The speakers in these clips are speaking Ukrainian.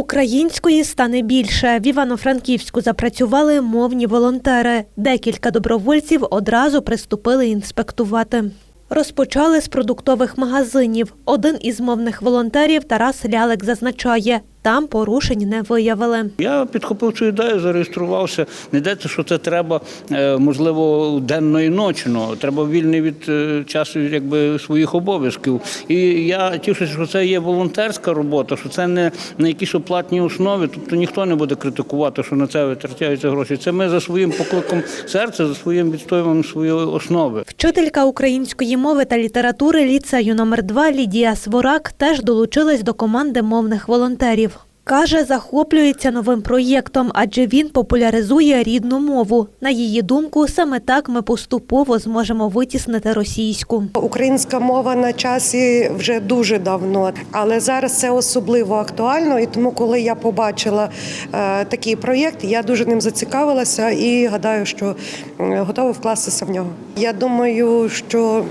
Української стане більше. В Івано-Франківську запрацювали мовні волонтери. Декілька добровольців одразу приступили інспектувати. Розпочали з продуктових магазинів. Один із мовних волонтерів Тарас Лялик зазначає, там порушень не виявили. Я підхопив цю ідею, зареєструвався. Не йдеться, що це треба, е, можливо, денно і ночно. Треба вільний від е, часу якби, своїх обов'язків. І я тішуся, що це є волонтерська робота, що це не на якійсь оплатній основі. Тобто ніхто не буде критикувати, що на це витрачаються гроші. Це ми за своїм покликом серця, за своїм відстоюванням своєї основи. Вчителька української мови та літератури ліцею номер 2 Лідія Сворак теж долучилась до команди мовних волонтерів. Каже, захоплюється новим проєктом, адже він популяризує рідну мову. На її думку, саме так ми поступово зможемо витіснити російську. Українська мова на часі вже дуже давно, але зараз це особливо актуально. І тому, коли я побачила е, такий проєкт, я дуже ним зацікавилася і гадаю, що е, готова вкластися в нього. Я думаю, що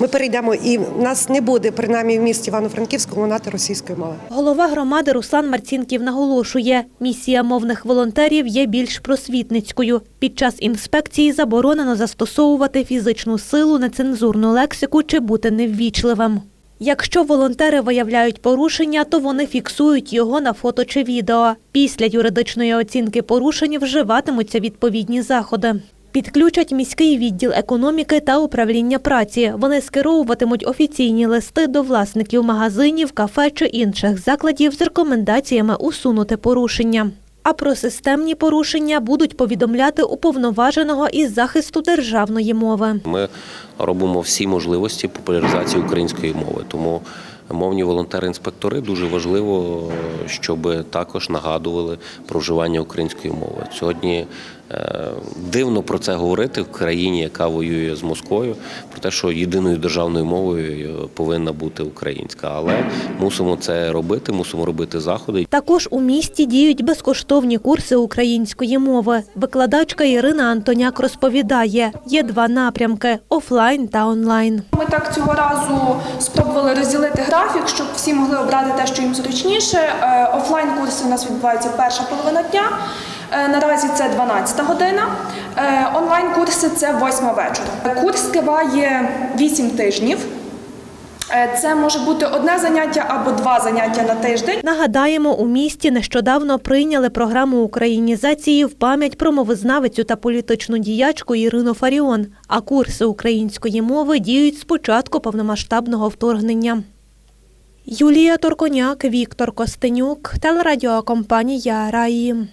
ми перейдемо, і нас не буде принаймні в місті Івано-Франківську лунати російської мови. Голова громади Руслан Марцінків наголошує, місія мовних волонтерів є більш просвітницькою. Під час інспекції заборонено застосовувати фізичну силу, нецензурну лексику чи бути неввічливим. Якщо волонтери виявляють порушення, то вони фіксують його на фото чи відео. Після юридичної оцінки порушень вживатимуться відповідні заходи. Підключать міський відділ економіки та управління праці. Вони скеровуватимуть офіційні листи до власників магазинів, кафе чи інших закладів з рекомендаціями усунути порушення. А про системні порушення будуть повідомляти уповноваженого із захисту державної мови. Ми робимо всі можливості популяризації української мови. Тому мовні волонтери-інспектори дуже важливо, щоб також нагадували про вживання української мови. Сьогодні дивно про це говорити в країні, яка воює з Москвою, про те, що єдиною державною мовою повинна бути українська. Але мусимо це робити, мусимо робити заходи. Також у місті діють безкоштовні курси української мови. Викладачка Ірина Антоняк розповідає, є два напрямки офлайн та онлайн. Ми так цього разу спробували розділити графік, щоб всі могли обрати те, що їм зручніше. Е, Офлайн-курси у нас відбуваються перша половина дня. Е, Наразі це 12 година. Е, Онлайн-курси це 8 вечора. Курс триває 8 тижнів. Е, Це може бути одне заняття або два заняття на тиждень. Нагадаємо, у місті нещодавно прийняли програму українізації в пам'ять про мовознавицю та політичну діячку Ірину Фаріон. А курси української мови діють з початку повномасштабного вторгнення. Юлія Торконяк, Віктор Костенюк, телерадіокомпанія Раї.